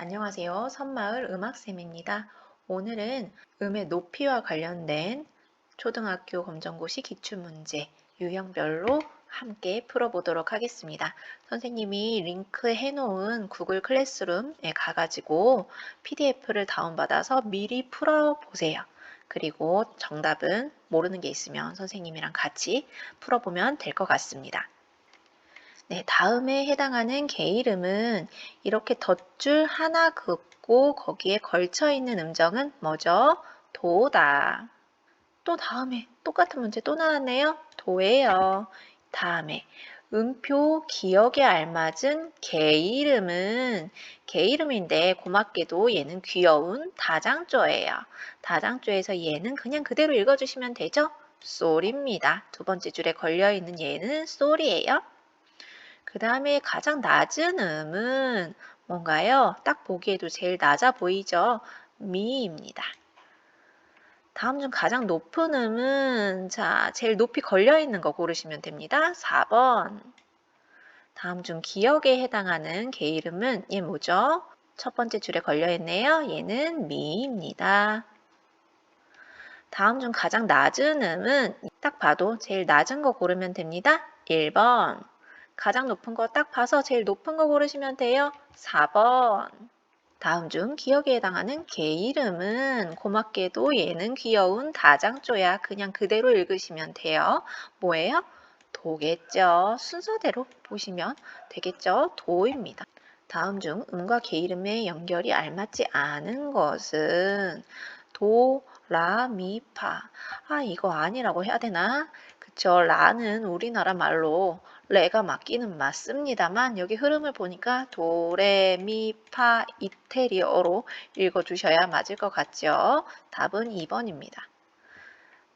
안녕하세요. 선마을 음악쌤입니다. 오늘은 음의 높이와 관련된 초등학교 검정고시 기출문제 유형별로 함께 풀어보도록 하겠습니다. 선생님이 링크 해 놓은 구글 클래스룸에 가가지고 PDF를 다운받아서 미리 풀어보세요. 그리고 정답은 모르는 게 있으면 선생님이랑 같이 풀어보면 될 것 같습니다. 네, 다음에 해당하는 개 이름은 이렇게 덧줄 하나 긋고 거기에 걸쳐 있는 음정은 뭐죠? 도다. 또 다음에 똑같은 문제 또 나왔네요. 도예요. 다음에 음표 기억에 알맞은 개 이름은 개 이름인데 고맙게도 얘는 귀여운 다장조예요. 다장조에서 얘는 그냥 그대로 읽어주시면 되죠? 쏠입니다. 두 번째 줄에 걸려있는 얘는 쏠이에요. 그 다음에 가장 낮은 음은 뭔가요? 딱 보기에도 제일 낮아 보이죠? 미입니다. 다음 중 가장 높은 음은 자 제일 높이 걸려 있는 거 고르시면 됩니다. 4번. 다음 중 기억에 해당하는 개 이름은 얘 뭐죠? 첫 번째 줄에 걸려 있네요. 얘는 미입니다. 다음 중 가장 낮은 음은 딱 봐도 제일 낮은 거 고르면 됩니다. 1번. 가장 높은 거 딱 봐서 제일 높은 거 고르시면 돼요. 4번. 다음 중 기억에 해당하는 개 이름은 고맙게도 얘는 귀여운 다장조야. 그냥 그대로 읽으시면 돼요. 뭐예요? 도겠죠. 순서대로 보시면 되겠죠. 도입니다. 다음 중 음과 개 이름의 연결이 알맞지 않은 것은 도, 라, 미, 파. 아, 이거 아니라고 해야 되나? 그쵸. 라는 우리나라 말로 레가 맞기는 맞습니다만 여기 흐름을 보니까 도, 레, 미, 파, 이태리어로 읽어주셔야 맞을 것 같죠. 답은 2번입니다.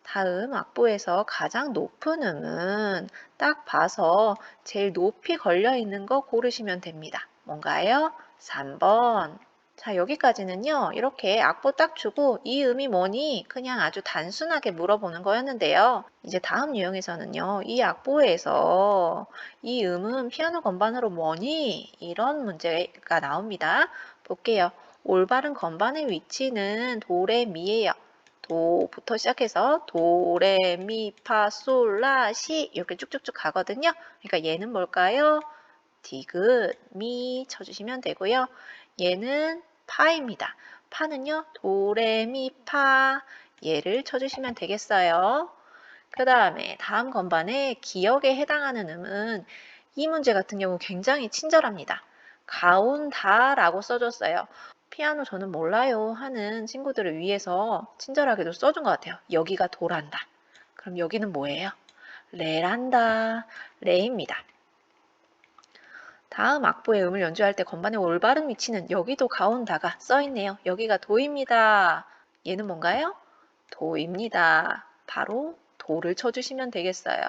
다음 악보에서 가장 높은 음은 딱 봐서 제일 높이 걸려 있는 거 고르시면 됩니다. 뭔가요? 3번. 자, 여기까지는요, 이렇게 악보 딱 주고 이 음이 뭐니? 그냥 아주 단순하게 물어보는 거였는데요. 이제 다음 유형에서는요, 이 악보에서 이 음은 피아노 건반으로 뭐니? 이런 문제가 나옵니다. 볼게요. 올바른 건반의 위치는 도, 레, 미예요. 도부터 시작해서 도, 레, 미, 파, 솔, 라, 시 이렇게 쭉쭉쭉 가거든요. 그러니까 얘는 뭘까요? 디귿, 미 쳐주시면 되고요. 얘는 파입니다. 파는요, 도, 레, 미, 파 얘를 쳐주시면 되겠어요. 그 다음에 다음 건반에 기억에 해당하는 음은 이 문제 같은 경우 굉장히 친절합니다. 가운다라고 써줬어요. 피아노 저는 몰라요 하는 친구들을 위해서 친절하게도 써준 것 같아요. 여기가 도란다. 그럼 여기는 뭐예요? 레란다, 레입니다. 다음 악보의 음을 연주할 때 건반의 올바른 위치는 여기도 가온다가 써있네요. 여기가 도입니다. 얘는 뭔가요? 도입니다. 바로 도를 쳐주시면 되겠어요.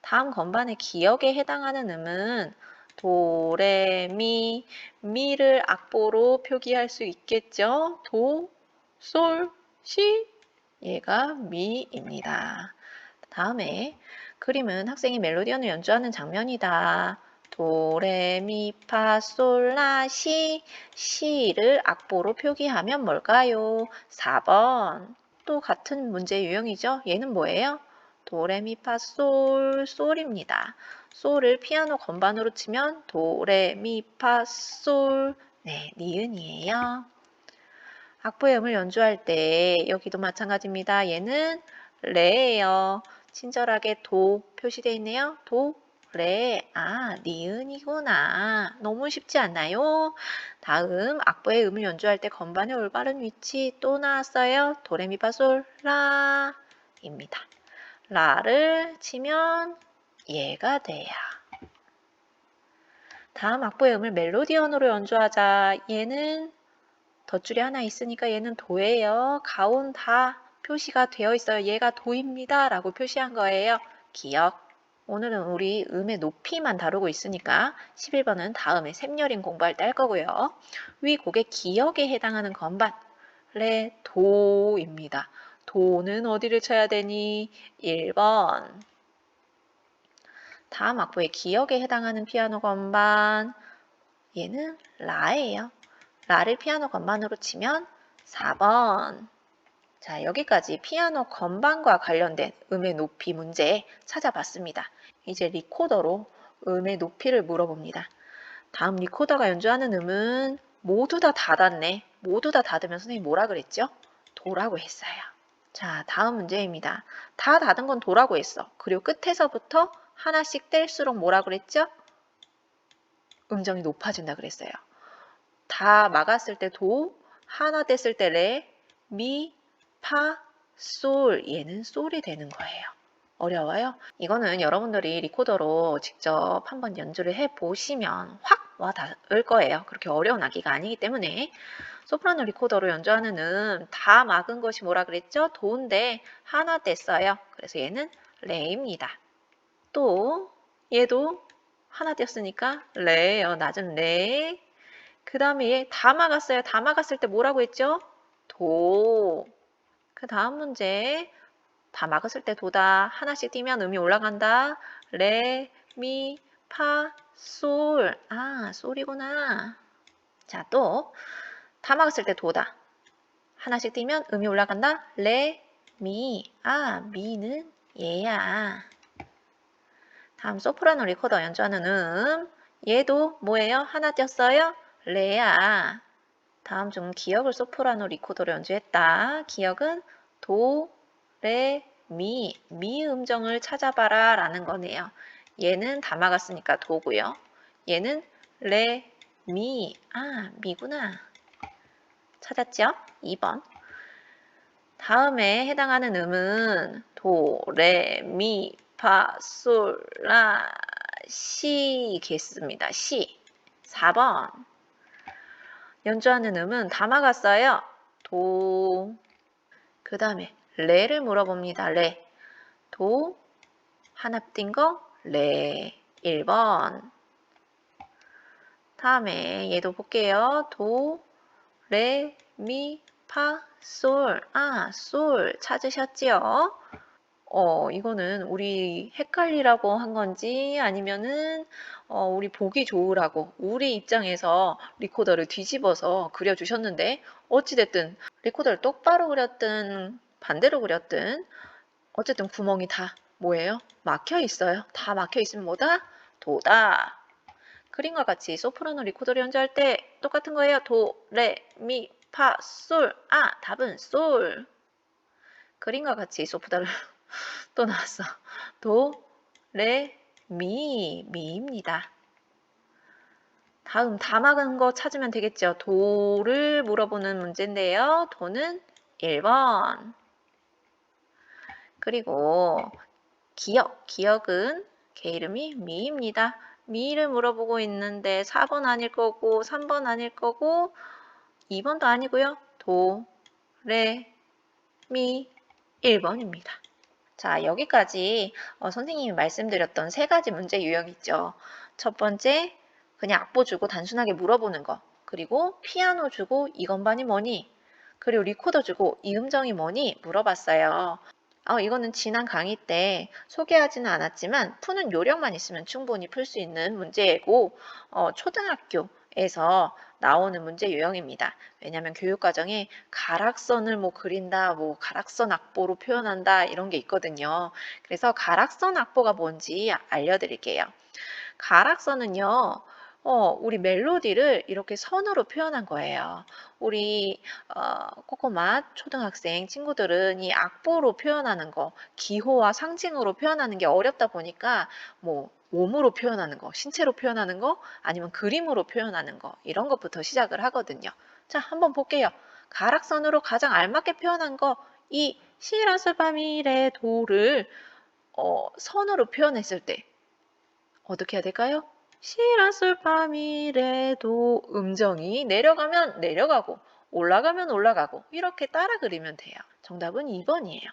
다음 건반의 기억에 해당하는 음은 도, 레, 미, 미를 악보로 표기할 수 있겠죠? 도, 솔, 시, 얘가 미입니다. 다음에 그림은 학생이 멜로디언을 연주하는 장면이다. 도, 레, 미, 파, 솔, 라, 시. 시를 악보로 표기하면 뭘까요? 4번. 또 같은 문제 유형이죠? 얘는 뭐예요? 도, 레, 미, 파, 솔, 솔입니다. 솔을 피아노 건반으로 치면 도, 레, 미, 파, 솔. 네, 니은이에요. 악보의 음을 연주할 때 여기도 마찬가지입니다. 얘는 레예요. 친절하게 도 표시되어 있네요. 도, 레, 아, 니은이구나. 너무 쉽지 않나요? 다음 악보의 음을 연주할 때 건반의 올바른 위치 또 나왔어요. 도레미파솔 라 입니다. 라를 치면 얘가 돼요. 다음 악보의 음을 멜로디언으로 연주하자. 얘는 덧줄이 하나 있으니까 얘는 도예요. 가온 다 표시가 되어 있어요. 얘가 도입니다. 라고 표시한 거예요. 기억. 오늘은 우리 음의 높이만 다루고 있으니까 11번은 다음에 샘여린 공부할 때 할 거고요. 위 곡의 기억에 해당하는 건반 레, 도입니다. 도는 어디를 쳐야 되니? 1번 다음 악보의 기억에 해당하는 피아노 건반 얘는 라예요. 라를 피아노 건반으로 치면 4번. 자, 여기까지 피아노 건반과 관련된 음의 높이 문제 찾아봤습니다. 이제 리코더로 음의 높이를 물어봅니다. 다음 리코더가 연주하는 음은 모두 다 닫았네. 모두 다 닫으면 선생님 뭐라 그랬죠? 도라고 했어요. 자, 다음 문제입니다. 다 닫은 건 도라고 했어. 그리고 끝에서부터 하나씩 뗄수록 뭐라 그랬죠? 음정이 높아진다 그랬어요. 다 막았을 때 도, 하나 뗐을 때 레, 미, 파, 솔. 얘는 솔이 되는 거예요. 어려워요? 이거는 여러분들이 리코더로 직접 한번 연주를 해 보시면 확 와 닿을 거예요. 그렇게 어려운 악기가 아니기 때문에 소프라노 리코더로 연주하는 음 다 막은 것이 뭐라 그랬죠? 도인데 하나 뗐어요. 그래서 얘는 레입니다. 또 얘도 하나 뗐으니까 레예요. 낮은 레. 그 다음에 얘다 막았어요. 다 막았을 때 뭐라고 했죠? 도. 그 다음 문제 다 막았을 때 도다. 하나씩 띄면 음이 올라간다. 레, 미, 파, 솔. 아, 솔이구나. 자, 또 다 막았을 때 도다. 하나씩 띄면 음이 올라간다. 레, 미. 아, 미는 얘야. 다음 소프라노 리코더 연주하는 음. 얘도 뭐예요? 하나 띄었어요? 레야. 다음 중 기억을 소프라노 리코더로 연주했다. 기억은 도, 레, 미, 미 음정을 찾아봐라 라는 거네요. 얘는 다 막았으니까 도고요. 얘는 레, 미, 아, 미구나. 찾았죠? 2번. 다음에 해당하는 음은 도, 레, 미, 파, 솔, 라, 시겠습니다. 시. 4번. 연주하는 음은 다 막았어요. 도. 그 다음에 레를 물어봅니다. 레. 도. 하나 띈 거. 레. 1번. 다음에 얘도 볼게요. 도, 레, 미, 파, 솔. 아, 솔 찾으셨지요? 어, 이거는 우리 헷갈리라고 한 건지 아니면은 어, 우리 보기 좋으라고 우리 입장에서 리코더를 뒤집어서 그려주셨는데 어찌됐든 리코더를 똑바로 그렸든 반대로 그렸든 어쨌든 구멍이 다 뭐예요? 막혀 있어요. 다 막혀 있으면 뭐다? 도다. 그림과 같이 소프라노 리코더를 연주할 때 똑같은 거예요. 도, 레, 미, 파, 솔. 아, 답은 솔. 그림과 같이 소프다를 또 나왔어. 도, 레, 미, 미입니다. 다음 다 막은 거 찾으면 되겠죠. 도를 물어보는 문제인데요. 도는 1번. 그리고 기억, 기억은 개 이름이 미입니다. 미를 물어보고 있는데 4번 아닐 거고 3번 아닐 거고 2번도 아니고요. 도, 레, 미 1번입니다. 자, 여기까지 어, 선생님이 말씀드렸던 세 가지 문제 유형 있죠. 첫 번째, 그냥 악보 주고 단순하게 물어보는 거. 그리고 피아노 주고 이 건반이 뭐니? 그리고 리코더 주고 이 음정이 뭐니? 물어봤어요. 어, 이거는 지난 강의 때 소개하지는 않았지만 푸는 요령만 있으면 충분히 풀 수 있는 문제고 어, 초등학교에서 나오는 문제 유형입니다. 왜냐하면 교육과정에 가락선을 뭐 그린다, 뭐 가락선 악보로 표현한다 이런 게 있거든요. 그래서 가락선 악보가 뭔지 알려드릴게요. 가락선은요. 어, 우리 멜로디를 이렇게 선으로 표현한 거예요. 우리 어, 코코맛 초등학생 친구들은 이 악보로 표현하는 거, 기호와 상징으로 표현하는 게 어렵다 보니까 뭐 몸으로 표현하는 거, 신체로 표현하는 거, 아니면 그림으로 표현하는 거 이런 것부터 시작을 하거든요. 자, 한번 볼게요. 가락선으로 가장 알맞게 표현한 거, 이 시라솔파미레 도를 어, 선으로 표현했을 때 어떻게 해야 될까요? 시라솔 파미레도 음정이 내려가면 내려가고 올라가면 올라가고 이렇게 따라 그리면 돼요. 정답은 2번이에요.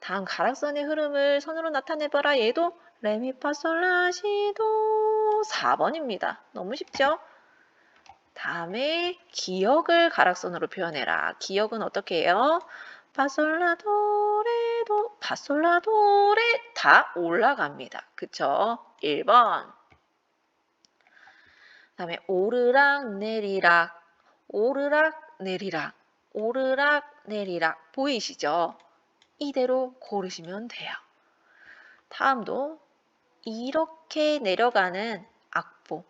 다음 가락선의 흐름을 선으로 나타내봐라. 얘도 레미파솔라시도 4번입니다. 너무 쉽죠? 다음에 기억을 가락선으로 표현해라. 기억은 어떻게 해요? 파솔라도레도 파솔라도레 다 올라갑니다. 그쵸? 1번 다음에 오르락 내리락, 오르락 내리락, 오르락 내리락 보이시죠? 이대로 고르시면 돼요. 다음도 이렇게 내려가는 악보,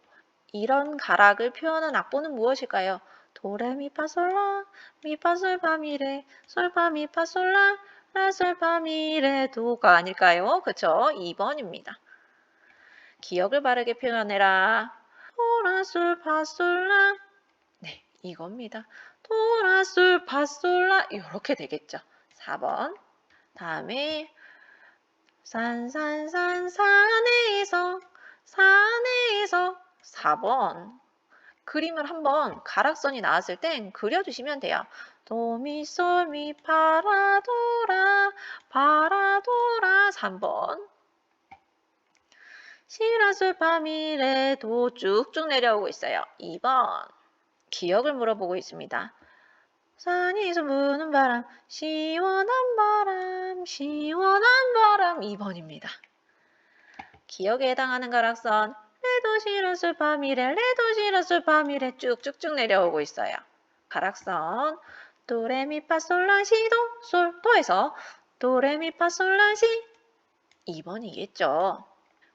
이런 가락을 표현한 악보는 무엇일까요? 도레미파솔라 미파솔파미레 솔파미파솔라 라솔파미레 도가 아닐까요? 그쵸? 2번입니다. 기억을 바르게 표현해라. 도라솔 파솔라 네, 이겁니다. 도라솔 파솔라 이렇게 되겠죠. 4번 다음에 산산산 산에서 산에서 4번 그림을 한번 가락선이 나왔을 땐 그려주시면 돼요. 도미 솔미 파라도라 파라도라 3번 시라솔 파미레도 쭉쭉 내려오고 있어요. 2번 기억을 물어보고 있습니다. 산에서 부는 바람 시원한 바람 시원한 바람 2번입니다. 기억에 해당하는 가락선 레도 시라솔 파미레 레도 시라솔 파미레 쭉쭉쭉 내려오고 있어요. 가락선 도레미파솔라시 도 솔 도에서 도레미파솔라시 2번이겠죠.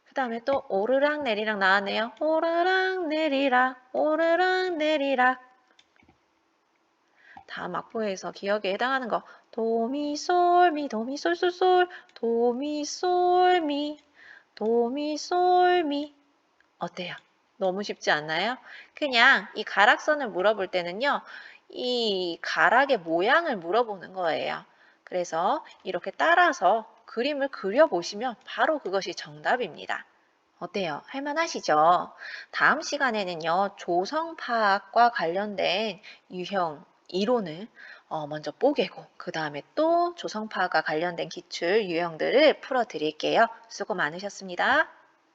그 다음에 또 오르락 내리락 나왔네요. 오르락 내리락 오르락 내리락 다음 악보에서 기억에 해당하는 거 도미솔미 도미솔솔솔 도미솔미 도미솔미 어때요? 너무 쉽지 않나요? 그냥 이 가락선을 물어볼 때는요. 이 가락의 모양을 물어보는 거예요. 그래서 이렇게 따라서 그림을 그려보시면 바로 그것이 정답입니다. 어때요? 할만하시죠? 다음 시간에는요, 조성 파악과 관련된 유형 이론을 어, 먼저 뽀개고, 그 다음에 또 조성 파악과 관련된 기출 유형들을 풀어 드릴게요. 수고 많으셨습니다.